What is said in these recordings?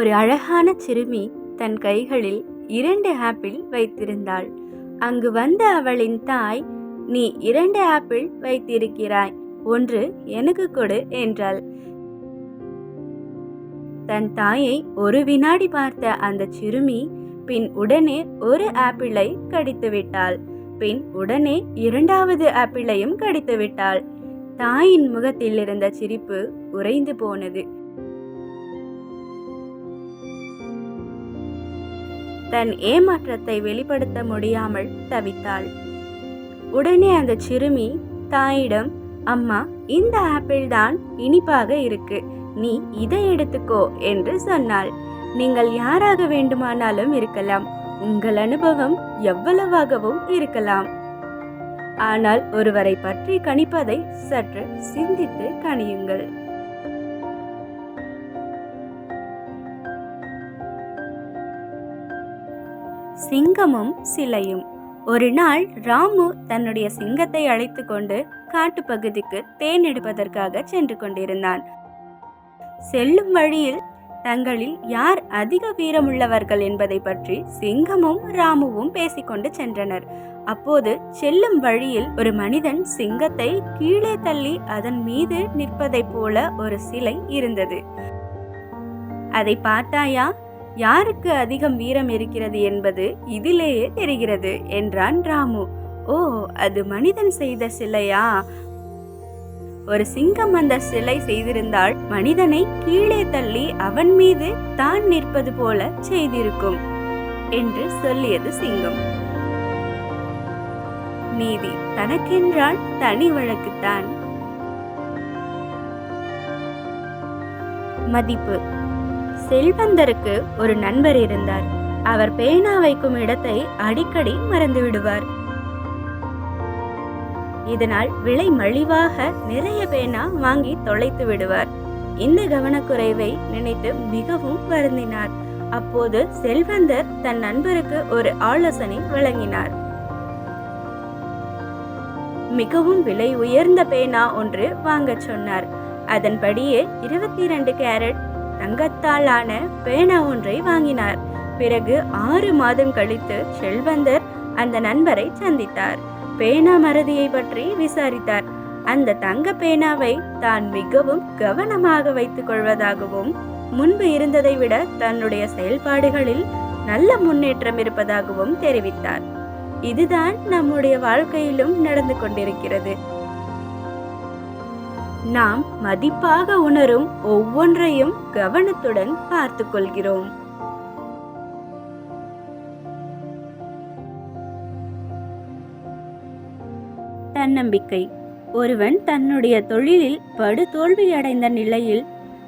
ஒரு அழகான சிறுமி தன் கைகளில் இரண்டு ஆப்பிள் வைத்திருந்தாள். அங்கு வந்த அவளின் தாய் நீ இரண்டு ஆப்பிள் வைத்திருக்கிறாய் ஒன்று எனக்கு கொடு என்றாள். தன் தாயை ஒரு வினாடி பார்த்த அந்த சிறுமி பின் உடனே ஒரு ஆப்பிளை கடித்து விட்டாள் பின் உடனே இரண்டாவது ஆப்பிளையும் கடித்து விட்டாள் தாயின் முகத்தில் இருந்த சிரிப்பு உறைந்து போனது. தன் ஏமாற்றத்தை வெளிப்படுத்த முடியாமல் தவித்தாள். உடனே அந்த சிறுமி தாயிடம் அம்மா இந்த ஆப்பிள் தான் இனிப்பாக இருக்கு. நீ இதை எடுத்துக்கோ என்று சொன்னாள். நீங்கள் யாராக வேண்டுமானாலும் இருக்கலாம். உங்கள் அனுபவம் எவ்வளவாகவும் இருக்கலாம். ஆனால் ஒருவரை பற்றி கணிப்பதை சற்று சிந்தித்து கணியுங்கள். சிங்கமும் சிலையும். ஒரு நாள் ராமு தன்னுடைய சிங்கத்தை அழைத்து கொண்டு காட்டுப்பகுதிக்கு தேன் எடுப்பதற்காக சென்று கொண்டிருந்தான். செல்லும் வழியில் தங்களில் யார் அதிக வீரமுள்ளவர்கள் என்பதை பற்றி சிங்கமும் ராமுவும் பேசிக்கொண்டு சென்றனர். அப்போது செல்லும் வழியில் ஒரு மனிதன் சிங்கத்தை கீழே தள்ளி அதன் மீது நிற்பதைப் போல ஒரு சிலை இருந்தது. அதை பார்த்தாயா? யாருக்கு அதிகம் வீரம் இருக்கிறது என்பது இதிலேயே தெரிகிறது என்றான் ராமு. ஓ அது மனிதன் செய்த சிலையா? ஒரு சிங்கம் அந்த சிலை செய்திருந்தால் மனிதனை கீழே தள்ளி அவன் மீது தான் நிற்பது போல செய்திருக்கும் என்று சொல்லியது சிங்கம். நீதி தனக்கென்றால் தனி வழக்குத்தான். மதிப்பு செல்வந்தருக்கு ஒரு நண்பர் இருந்தார். அவர் பேனா வைக்கும் இடத்தை அடிக்கடி மறந்து விடுவார் இதனால் விலை மலிவாக நிறைய பேனா வாங்கி தொலைத்து விடுவார். இந்த கவனக்குறைவை நினைத்து மிகவும் வருந்தினார். அப்போது செல்வந்தர் தன் நண்பருக்கு ஒரு ஆலோசனை வழங்கினார். மிகவும் விலை உயர்ந்த பேனா ஒன்று வாங்கச் சொன்னார். அதன்படியே இருபத்தி இரண்டு கேரட் தங்கத்தாலான பேனா ஒன்றை வாங்கினார். பிறகு ஆறு மாதம் கழித்து செல்வந்தர் அந்த நண்பரை சந்தித்தார். பேனா மறதியை பற்றி விசாரித்தார். அந்த தங்க பேனாவை தான் மிகவும் கவனமாக வைத்துக் கொள்வதாகவும் முன்பு இருந்ததை விட தன்னுடைய செயல்பாடுகளில் நல்ல முன்னேற்றம் இருப்பதாகவும் தெரிவித்தார். இதுதான் நம்முடைய வாழ்க்கையிலும் நடந்து கொண்டிருக்கிறது. நாம் மதிப்பாக உணரும் ஒவ்வொன்றையும் கவனத்துடன் பார்த்து கொள்கிறோம் தன்னம்பிக்கை. ஒருவன் தன்னுடைய தொழிலில் படு தோல்வியடைந்த நிலையில்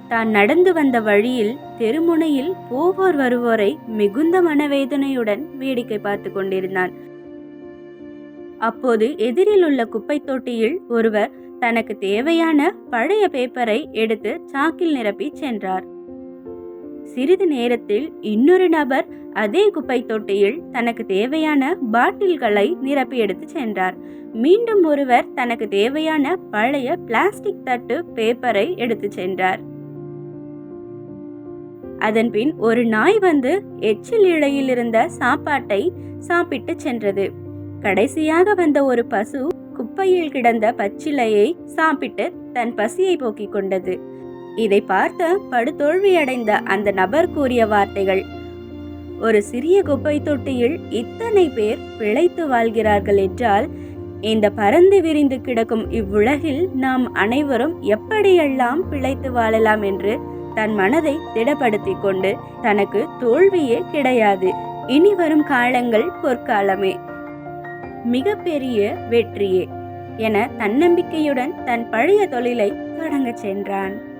தான் நடந்து வந்த வழியில் தெருமுனையில் போவோர் வருவோரை மிகுந்த மனவேதனையுடன் வேடிக்கை பார்த்து கொண்டிருந்தான். அப்போது எதிரில் உள்ள குப்பை தொட்டியில் ஒருவர் தனக்கு தேவையான பழைய பேப்பரை எடுத்து சாக்கில் நிரப்பி சென்றார். சிறிது நேரத்தில் இன்னொரு நபர் அதே குப்பை தொட்டியில் தனக்கு தேவையான பாட்டில்களை நிரப்பி எடுத்து சென்றார். மீண்டும் ஒருவர் தனக்கு தேவையான பழைய பிளாஸ்டிக் தட்டு பேப்பரை எடுத்து சென்றார். அதன்பின் ஒரு நாய் வந்து எச்சில் இழையில் இருந்த சாப்பாட்டை சாப்பிட்டு சென்றது. கடைசியாக வந்த ஒரு பசு குப்பையில் கிடந்த பச்சிலையை சாப்பிட்டு தன் பசியை போக்கிக் கொண்டது. இதை பார்த்த படுதோல்வியடைந்த அந்த நபர் கூறிய வார்த்தைகள் ஒரு சிறிய குப்பை தொட்டியில் இத்தனை பேர் பிழைத்து வாழ்கிறார்கள் என்றால் இந்த பறந்து விரிந்து கிடக்கும் இவ்வுலகில் நாம் அனைவரும் எப்படியெல்லாம் பிழைத்து வாழலாம் என்று தன் மனதை திடப்படுத்திக் கொண்டு தனக்கு தோல்வியே கிடையாது. இனி வரும் காலங்கள் பொற்காலமே. மிகப்பெரிய வெற்றியே. என தன்னம்பிக்கையுடன் தன் பழைய தொழிலை தொடங்கச் சென்றான்.